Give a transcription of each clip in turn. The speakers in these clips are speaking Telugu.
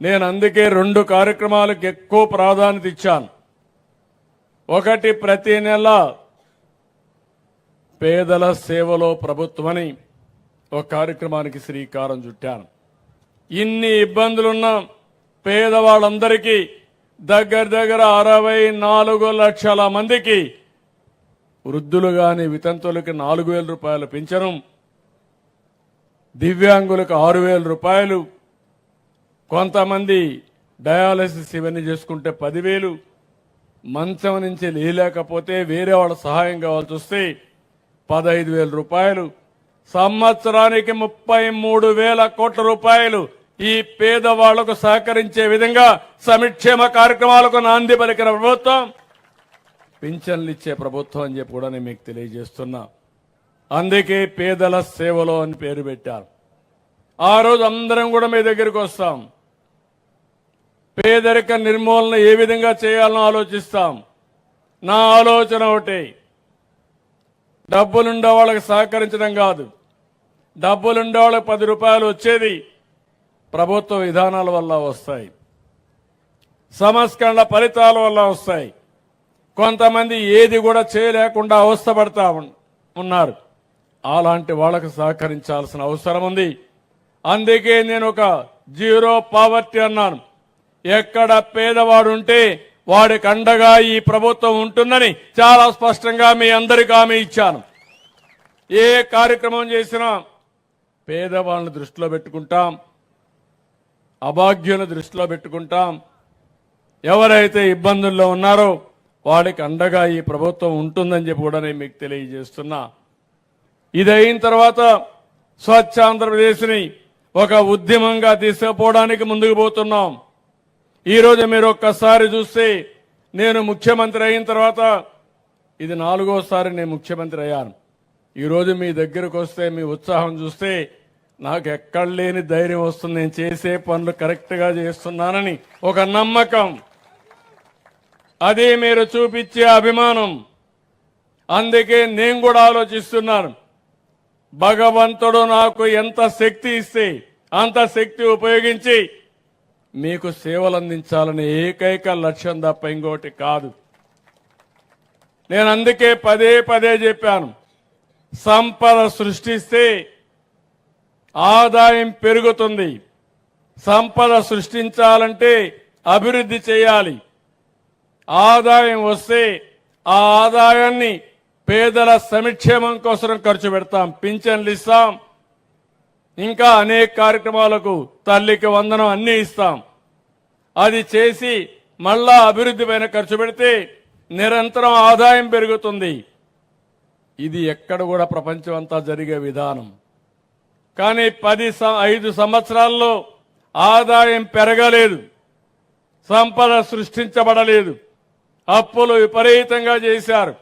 నేను అందుకే రెండు కార్యక్రమాలకు ఎక్కువ ప్రాధాన్యత ఇచ్చాను. ఒకటి ప్రతి నెల పేదల సేవలో ప్రభుత్వమని ఒక కార్యక్రమానికి శ్రీకారం చుట్టాను. ఇన్ని ఇబ్బందులున్న పేదవాళ్ళందరికీ దగ్గర దగ్గర అరవై నాలుగు లక్షల మందికి వృద్ధులు కానీ వితంతులకి నాలుగు వేల రూపాయలు పెంచడం దివ్యాంగులకు ఆరు వేల రూపాయలు కొంతమంది డయాలసిస్ ఇవన్నీ చేసుకుంటే పదివేలు మంచం నుంచి లేలేకపోతే వేరే వాళ్ళ సహాయం కావాల్సి వస్తే పదహైదు వేల రూపాయలు. సంవత్సరానికి ముప్పై మూడు వేల కోట్ల రూపాయలు ఈ పేదవాళ్ళకు సహకరించే విధంగా సమిక్షేమ కార్యక్రమాలకు నాంది పలికిన ప్రభుత్వం పింఛన్లు ఇచ్చే ప్రభుత్వం అని చెప్పి కూడా నేను మీకు తెలియజేస్తున్నా. అందుకే పేదల సేవలో అని పేరు పెట్టారు. ఆ రోజు అందరం కూడా మీ దగ్గరికి వస్తాం. పేదరిక నిర్మూలన ఏ విధంగా చేయాలని ఆలోచిస్తాం. నా ఆలోచన ఒకటి. డబ్బులుండే వాళ్ళకి సహకరించడం కాదు. డబ్బులుండే వాళ్ళకి పది రూపాయలు వచ్చేది ప్రభుత్వ విధానాల వల్ల వస్తాయి. సంస్కరణల ఫలితాల వల్ల వస్తాయి. కొంతమంది ఏది కూడా చేయలేకుండా అవస్థపడతా ఉన్- ఉన్నారు. అలాంటి వాళ్ళకు సహకరించాల్సిన అవసరం ఉంది. అందుకే నేను ఒక జీరో పావర్టీ అన్నాను. ఎక్కడ పేదవాడు ఉంటే వాడికి అండగా ఈ ప్రభుత్వం ఉంటుందని చాలా స్పష్టంగా మీ అందరికీ హామీ ఇచ్చాను. ఏ కార్యక్రమం చేసినా పేదవాళ్ళని దృష్టిలో పెట్టుకుంటాం అభాగ్యులను దృష్టిలో పెట్టుకుంటాం. ఎవరైతే ఇబ్బందుల్లో ఉన్నారో వాడికి అండగా ఈ ప్రభుత్వం ఉంటుందని చెప్పి కూడా నేను మీకు తెలియజేస్తున్నా. ఇది అయిన తర్వాత స్వచ్ఛ ఆంధ్రప్రదేశ్ని ఒక ఉద్యమంగా తీసుకుపోవడానికి ముందుకు పోతున్నాం. ఈరోజు మీరు ఒక్కసారి చూస్తే నేను ముఖ్యమంత్రి అయిన తర్వాత ఇది నాలుగోసారి నేను ముఖ్యమంత్రి అయ్యాను. ఈరోజు మీ దగ్గరకు వస్తే మీ ఉత్సాహం చూస్తే నాకు ఎక్కడ లేని ధైర్యం వస్తుంది. నేను చేసే పనులు కరెక్ట్గా చేస్తున్నానని ఒక నమ్మకం. అదే మీరు చూపించే అభిమానం. అందుకే నేను కూడా ఆలోచిస్తున్నాను. భగవంతుడు నాకు ఎంత శక్తి ఇస్తే అంత శక్తి ఉపయోగించి మీకు సేవలు అందించాలనే ఏకైక లక్ష్యం తప్ప ఇంకోటి కాదు. నేను అందుకే పదే పదే చెప్పాను. సంపద సృష్టిస్తే ఆదాయం పెరుగుతుంది. సంపద సృష్టించాలంటే అభివృద్ధి చేయాలి. ఆదాయం వస్తే ఆ ఆదాయాన్ని పేదల సంక్షేమం కోసం ఖర్చు పెడతాం పింఛన్లు ఇస్తాం ఇంకా అనేక కార్యక్రమాలకు తల్లికి వందనం అన్ని ఇస్తాం. అది చేసి మళ్ళా అభివృద్ధి పైన ఖర్చు పెడితే నిరంతరం ఆదాయం పెరుగుతుంది. ఇది ఎక్కడ కూడా ప్రపంచం అంతా జరిగే విధానం. కానీ పది ఐదు సంవత్సరాల్లో ఆదాయం పెరగలేదు. సంపద సృష్టించబడలేదు. అప్పులు విపరీతంగా చేశారు.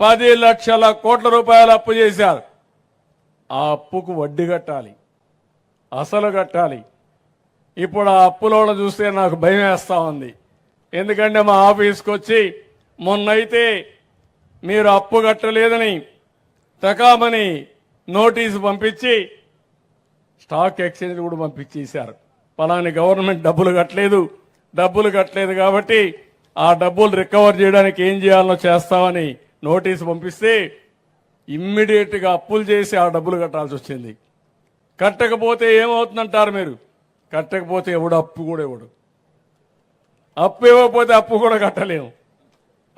పది లక్షల కోట్ల రూపాయలు అప్పు చేశారు. ఆ అప్పుకు వడ్డీ కట్టాలి. అసలు కట్టాలి. ఇప్పుడు ఆ అప్పులోడ చూస్తే నాకు భయం వేస్తూ ఉంది. ఎందుకంటే మా ఆఫీస్కి వచ్చి మొన్నైతే మీరు అప్పు కట్టలేదని తకామని నోటీసు పంపించి స్టాక్ ఎక్స్చేంజ్ కూడా పంపించేశారు. పలాని గవర్నమెంట్ డబ్బులు కట్టలేదు. డబ్బులు కట్టలేదు కాబట్టి ఆ డబ్బులు రికవర్ చేయడానికి ఏం చేయాలో చేస్తామని నోటీసు పంపిస్తే ఇమ్మీడియట్గా అప్పులు చేసి ఆ డబ్బులు కట్టాల్సి వచ్చింది. కట్టకపోతే ఏమవుతుందంటారు మీరు? కట్టకపోతే ఎవడు అప్పు కూడా ఇవ్వడు. అప్పు ఇవ్వకపోతే అప్పు కూడా కట్టలేము.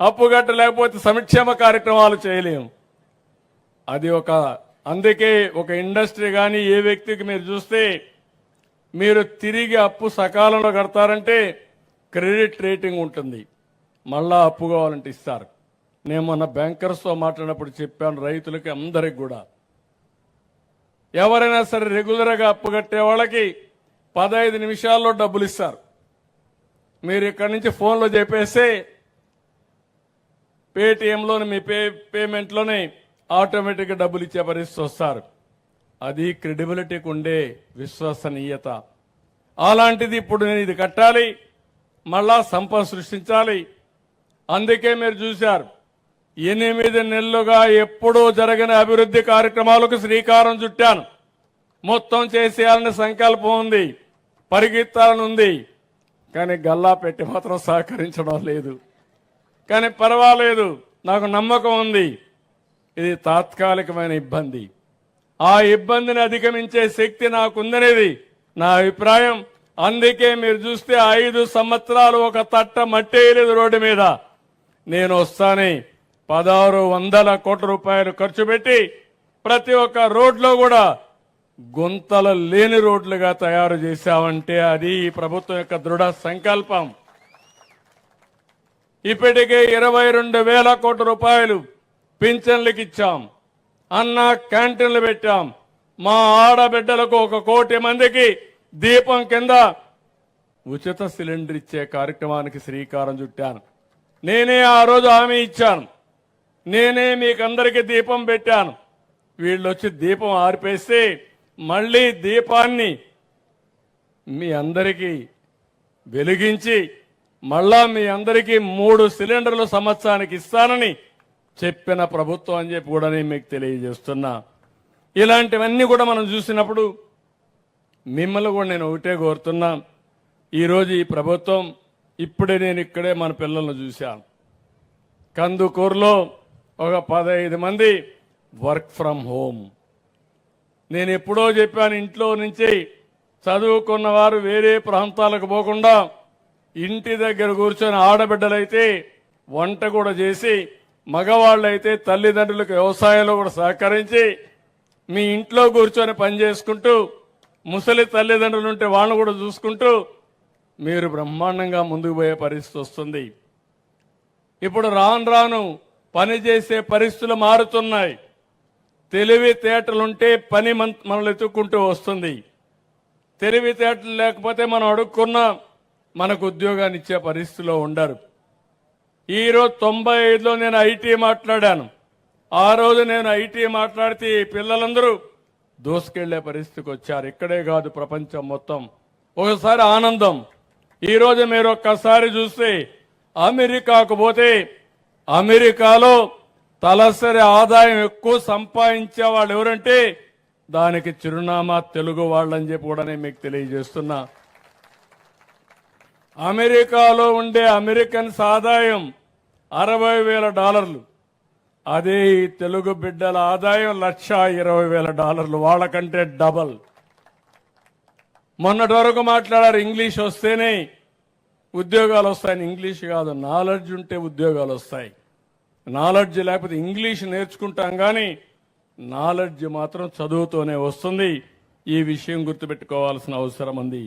అప్పు కట్టలేకపోతే సంక్షేమ కార్యక్రమాలు చేయలేము. అది ఒక అందుకే ఒక ఇండస్ట్రీ కానీ ఏ వ్యక్తికి మీరు చూస్తే మీరు తిరిగి అప్పు సకాలంలో కడతారంటే క్రెడిట్ రేటింగ్ ఉంటుంది. మళ్ళా అప్పు కావాలంటే ఇస్తారు. నేను మొన్న బ్యాంకర్స్తో మాట్లాడినప్పుడు చెప్పాను రైతులకి అందరికి కూడా. ఎవరైనా సరే రెగ్యులర్గా అప్పు కట్టే వాళ్ళకి పదహైదు నిమిషాల్లో డబ్బులు ఇస్తారు. మీరు ఇక్కడి నుంచి ఫోన్లో చెప్పేస్తే పేటిఎంలోని మీ పే పేమెంట్లోనే ఆటోమేటిక్గా డబ్బులు ఇచ్చే పరిస్థితి వస్తారు. అది క్రెడిబిలిటీకి ఉండే విశ్వసనీయత. అలాంటిది ఇప్పుడు నేను ఇది కట్టాలి మళ్ళా సంపద సృష్టించాలి. అందుకే మీరు చూశారు ఎనిమిది నెలలుగా ఎప్పుడూ జరగని అభివృద్ధి కార్యక్రమాలకు శ్రీకారం చుట్టాను. మొత్తం చేసేయాలనే సంకల్పం ఉంది. పరిగెత్తాలని ఉంది కానీ గల్లా పెట్టి మాత్రం సహకరించడం లేదు. కానీ పర్వాలేదు. నాకు నమ్మకం ఉంది. ఇది తాత్కాలికమైన ఇబ్బంది. ఆ ఇబ్బందిని అధిగమించే శక్తి నాకుందనేది. నా అభిప్రాయం అందుకే మీరు చూస్తే ఐదు సంవత్సరాలు ఒక తట్ట మట్టేయలేదు రోడ్డు మీద. నేను వస్తానే పదహారు వందల కోట్ల రూపాయలు ఖర్చు పెట్టి ప్రతి ఒక్క రోడ్లో కూడా గుంతలు లేని రోడ్లుగా తయారు చేశామంటే అది ఈ ప్రభుత్వం యొక్క దృఢ సంకల్పం. ఇప్పటికే ఇరవై రెండు వేల కోట్ల రూపాయలు పింఛన్లకు ఇచ్చాం. అన్న క్యాంటీన్లు పెట్టాం. మా ఆడబిడ్డలకు ఒక కోటి మందికి దీపం కింద ఉచిత సిలిండర్ ఇచ్చే కార్యక్రమానికి శ్రీకారం చుట్టాను. నేనే ఆ రోజు హామీ ఇచ్చాను. నేనే మీకందరికీ దీపం పెట్టాను. వీళ్ళు వచ్చి దీపం ఆర్పేస్తే మళ్ళీ దీపాన్ని మీ అందరికీ వెలిగించి మళ్ళా మీ అందరికీ మూడు సిలిండర్లు సంవత్సరానికి ఇస్తానని చెప్పిన ప్రభుత్వం అని చెప్పి కూడా నేను మీకు తెలియజేస్తున్నా. ఇలాంటివన్నీ కూడా మనం చూసినప్పుడు మిమ్మల్ని కూడా నేను ఒకటే కోరుతున్నా. ఈరోజు ఈ ప్రభుత్వం ఇప్పుడే నేను ఇక్కడే మన పిల్లలను చూశాను. కందుకూరులో ఒక పదహైదు మంది వర్క్ ఫ్రమ్ హోమ్. నేను ఎప్పుడో చెప్పాను ఇంట్లో నుంచి చదువుకున్న వారు వేరే ప్రాంతాలకు పోకుండా ఇంటి దగ్గర కూర్చొని ఆడబిడ్డలైతే వంట కూడా చేసి మగవాళ్ళైతే తల్లిదండ్రులకు వ్యవసాయంలో కూడా సహకరించి మీ ఇంట్లో కూర్చొని పని చేసుకుంటూ ముసలి తల్లిదండ్రులు ఉంటే వాళ్ళని కూడా చూసుకుంటూ మీరు బ్రహ్మాండంగా ముందుకు పోయే పరిస్థితి వస్తుంది. ఇప్పుడు రాను రాను పని చేసే పరిస్థితులు మారుతున్నాయి. తెలివితేటలుంటే పని మన మనల్ని ఎత్తుక్కుంటూ వస్తుంది. తెలివితేటలు లేకపోతే మనం అడుక్కున్నా మనకు ఉద్యోగాన్ని ఇచ్చే పరిస్థితిలో ఉండరు. ఈరోజు తొంభై ఐదులో నేను ఐటీ మాట్లాడాను. ఆ రోజు నేను ఐటీ మాట్లాడితే ఈ పిల్లలందరూ దూసుకెళ్ళే పరిస్థితికి వచ్చారు. ఇక్కడే కాదు ప్రపంచం మొత్తం. ఒకసారి ఆనందం. ఈరోజు మీరు ఒక్కసారి చూస్తే అమెరికాకు పోతే అమెరికాలో తలసరి ఆదాయం ఎక్కువ సంపాదించే వాళ్ళు ఎవరంటే దానికి చిరునామా తెలుగు వాళ్ళని చెప్పి కూడా నేను మీకు తెలియజేస్తున్నా. అమెరికాలో ఉండే అమెరికన్స్ ఆదాయం అరవై వేల డాలర్లు. అదే ఈ తెలుగు బిడ్డల ఆదాయం లక్ష ఇరవై వేల డాలర్లు. వాళ్ళకంటే డబల్. మొన్నటి వరకు మాట్లాడారు ఇంగ్లీష్ వస్తేనే ఉద్యోగాలు వస్తాయని ఇంగ్లీష్ కాదు నాలెడ్జ్ ఉంటే ఉద్యోగాలు వస్తాయి. నాలెడ్జ్ లేకపోతే ఇంగ్లీష్ నేర్చుకుంటాం కానీ నాలెడ్జ్ మాత్రం చదువుతోనే వస్తుంది. ఈ విషయం గుర్తుపెట్టుకోవాల్సిన అవసరం ఉంది.